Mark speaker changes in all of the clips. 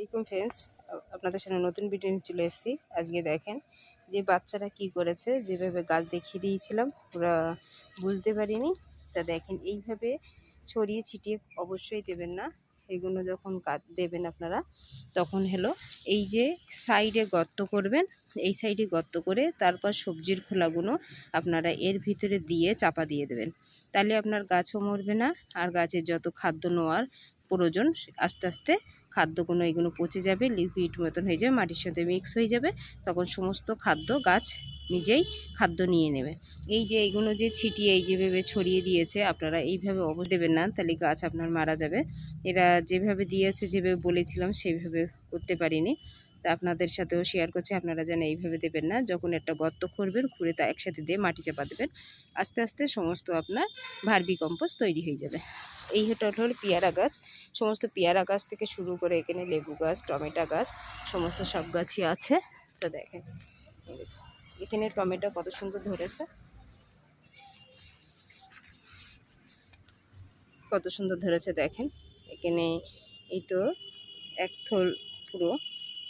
Speaker 1: আসসালামাইকুম ফ্রেন্ডস আপনাদের সামনে নতুন ভিডিও নিয়ে চলে এসেছি। আজকে দেখেন যে বাচ্চারা কি করেছে, যেভাবে গাছ দেখিয়ে দিয়েছিলাম, ওরা বুঝতে পারিনি। তা দেখেন, এইভাবে ছড়িয়ে ছিটিয়ে অবশ্যই দেবেন না। এগুলো যখন গাছ দেবেন আপনারা, তখন হলো এই যে সাইডে গর্ত করবেন, এই সাইডে গর্ত করে তারপর সবজির খোলাগুলো আপনারা এর ভিতরে দিয়ে চাপা দিয়ে দেবেন। তাহলে আপনার গাছও মরবে না, আর গাছের যত খাদ্য নেওয়ার প্রয়োজন, আস্তে আস্তে খাদ্যগুলো এগুলো পচে যাবে লিকুইড মতন হয়ে যাবে, মাটির সাথে মিক্স হয়ে যাবে, তখন সমস্ত খাদ্য গাছ নিজেই খাদ্য নিয়ে নেবে। এই যে এইগুলো যে ছিটিয়ে এই যেভাবে ছড়িয়ে দিয়েছে, আপনারা এইভাবে অবশ্য দেবেন না, তাহলে গাছ আপনার মারা যাবে। এরা যেভাবে দিয়েছে, যেভাবে বলেছিলাম সেইভাবে করতে পারিনি। তা আপনাদের সাথেও শেয়ার করছি। আপনারা যেন এইভাবে দেবেন না, যখন একটা গর্ত করবেন খুঁড়ে তা একসাথে দিয়ে মাটি চাপা দেবেন, আস্তে আস্তে সমস্ত আপনার ভার্বি কম্পোস্ট তৈরি হয়ে যাবে। এই হলো হলো পেয়ারা গাছ। সমস্ত পেয়ারা গাছ থেকে শুরু করে এখানে লেবু গাছ, টমেটো গাছ, সমস্ত সব গাছই আছে। তো দেখেন এখানে টমেটো কত সুন্দর ধরেছে। কত সুন্দর ধরেছে, দেখেন। এখানে এই তো এক থল পুরো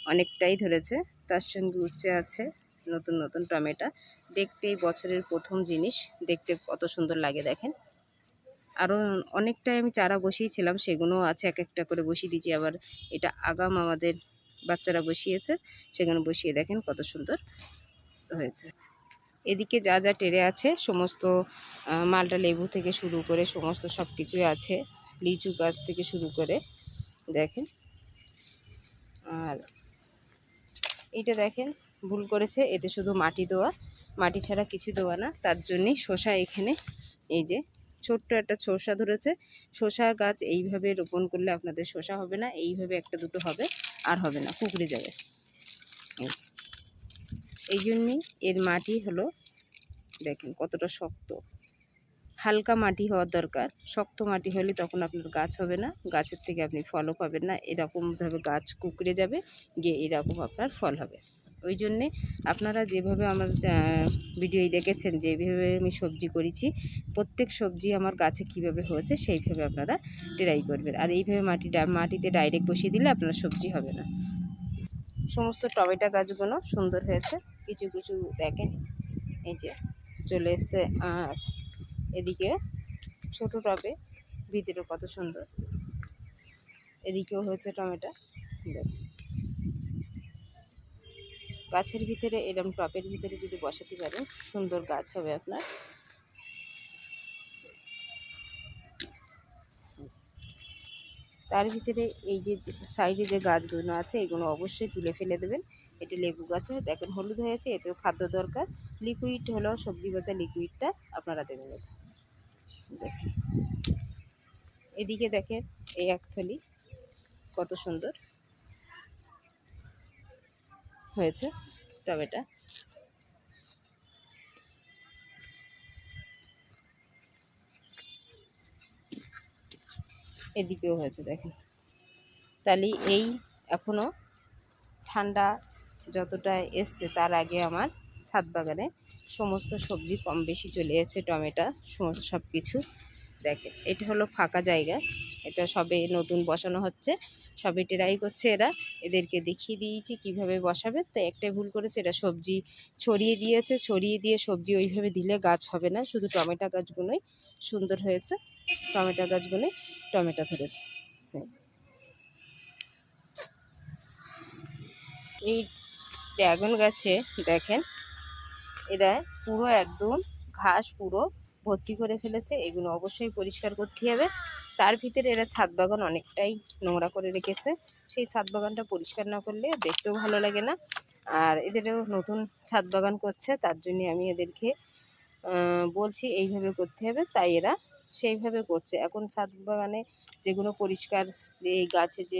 Speaker 1: অনেকটাই ধরেছে। তার সঙ্গে উচ্চে আছে, নতুন নতুন টমেটো। দেখতে এই বছরের প্রথম জিনিস। দেখতে কত সুন্দর লাগে, দেখেন। আরও অনেকটাই আমি চারা বসিয়েছিলাম সেগুলোও আছে, এক একটা করে বসিয়ে দিয়েছি। আবার এটা আগাম আমাদের বাচ্চারা বসিয়েছে, সেখানে বসিয়ে দেখেন কত সুন্দর হয়েছে। এদিকে যা যা টেরে আছে, সমস্ত মালটা লেবু থেকে শুরু করে সমস্ত সব কিছুই আছে, লিচু গাছ থেকে শুরু করে, দেখেন। আর এইটা দেখেন, ভুল করেছে, এতে শুধু মাটি দেওয়া মাটি ছাড়া কিছু দেওয়া না, তার জন্যই শসা এখানে, এই যে ছোট্ট একটা শসা ধরেছে। শসা গাছ এইভাবে রোপণ করলে আপনাদের শসা হবে না, এইভাবে একটা দুটো হবে, আর হবে না, কুকড়ে যাবে। এই। এই জন্যই এর মাটি হলো, দেখেন কতটা শক্ত। হালকা মাটি হওয়ার দরকার। শক্ত মাটি হলে তখন আপনার গাছ হবে না। গাছের থেকে আপনি ফলও পাবেন না। এরকমভাবে গাছ কুকড়ে যাবে, গিয়ে এরকম আপনার ফল হবে। ওই জন্যে আপনারা যেভাবে আমার ভিডিও দেখেছেন, যেভাবে আমি সবজি করেছি, প্রত্যেক সবজি আমার গাছে কীভাবে হয়েছে সেইভাবে আপনারা ট্রাই করবেন। আর এইভাবে মাটি মাটিতে ডাইরেক্ট বসিয়ে দিলে আপনার সবজি হবে না। সমস্ত টমেটো গাছগুলো সুন্দর হয়েছে। কিছু কিছু দেখেন, এই যে চলে এসছে, আর এদিকে ছোট টবে ভিতরে কত সুন্দর। এদিকেও হয়েছে টমেটো। দেখুন গাছের ভিতরে, এরম টপের ভিতরে যদি বসাতে পারেন সুন্দর গাছ হবে আপনার। তার ভিতরে এই যে সাইডে যে গাছগুলো আছে, এগুলো অবশ্যই তুলে ফেলে দেবেন। এটি লেবু গাছে দেখেন হলুদ হয়েছে, এতেও খাদ্য দরকার। লিকুইড হলো সবজি বাজা লিকুইডটা আপনারা দেবেন। দেখেন এদিকে দেখেন এই এক থলি কত সুন্দর হয়েছে টমেটো। এদিকেও হয়েছে, দেখেন। তাহলে এই এখনও ঠান্ডা যতটা এসছে, তার আগে আমার ছাদ বাগানে সমস্ত সবজি কম বেশি চলে এসেছে, টমেটো, সমস্ত সব কিছু দেখেন এটা হলো ফাঁকা জায়গা। এটা সবে নতুন বসানো হচ্ছে। সবে ট্রাই করছে এরা। এদেরকে দেখিয়ে দিয়েছি কীভাবে বসাবে। তো একটাই ভুল করেছে এটা সবজি ছড়িয়ে দিয়েছে। ছড়িয়ে দিয়ে সবজি ওইভাবে দিলে গাছ হবে না। শুধু টমেটো গাছগুলোই সুন্দর হয়েছে। টমেটো গাছগুলোই টমেটো ধরেছে। এই ড্রাগন গাছে দেখেন এরা পুরো একদম ঘাস পুরো ভর্তি করে ফেলেছে, এগুলো অবশ্যই পরিষ্কার করতে হবে। তার ভিতরে এরা ছাদ বাগান অনেকটাই নোংরা করে রেখেছে, সেই ছাদ বাগানটা পরিষ্কার না করলে দেখতেও ভালো লাগে না। আর এদেরও নতুন ছাদ বাগান করছে, তার জন্য আমি এদেরকে বলছি এইভাবে করতে হবে, তাই এরা সেইভাবে করছে। এখন ছাদ বাগানে যেগুলো পরিষ্কার, যে গাছের যে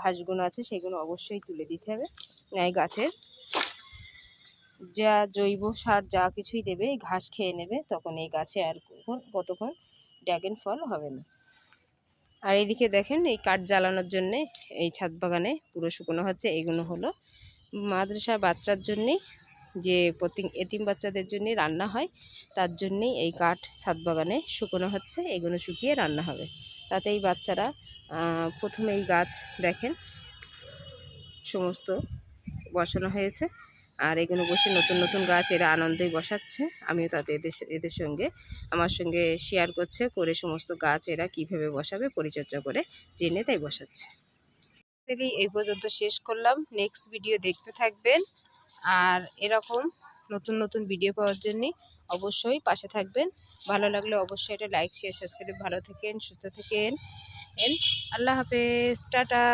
Speaker 1: ঘাসগুলো আছে সেগুলো অবশ্যই তুলে দিতে হবে। গাছের যা জৈব সার যা কিছুই দেবে ঘাস খেয়ে নেবে, তখন এই গাছে আর কতক্ষণ ড্রাগন ফল হবে না। আর এইদিকে দেখেন, এই কাঠ জ্বালানোর জন্যে এই ছাদ বাগানে পুরো শুকনো হচ্ছে, এগুলো হলো মাদ্রাসা বাচ্চার জন্যে, যে প্রতি, এতিম বাচ্চাদের জন্যে রান্না হয়, তার জন্যেই এই কাঠ ছাদ বাগানে শুকনো হচ্ছে, এগুলো শুকিয়ে রান্না হবে। তাতে এই বাচ্চারা প্রথমে এই গাছ দেখেন, সমস্ত বসানো হয়েছে। আর এগুলো বসে নতুন নতুন গাছ এরা আনন্দেই বসাচ্ছে। আমিও তাদের এদের এদের সঙ্গে, আমার সঙ্গে শেয়ার করছে করে সমস্ত গাছ এরা কীভাবে বসাবে, পরিচর্যা করে জেনে তাই বসাচ্ছে। এই পর্যন্ত শেষ করলাম। নেক্সট ভিডিও দেখতে থাকবেন। আর এরকম নতুন নতুন ভিডিও পাওয়ার জন্যে অবশ্যই পাশে থাকবেন। ভালো লাগলে অবশ্যই এটা লাইক শেয়ার সাবস্ক্রাইব ভালো থাকেন, সুস্থ থাকেন। আল্লাহ হাফেজ। টাটা।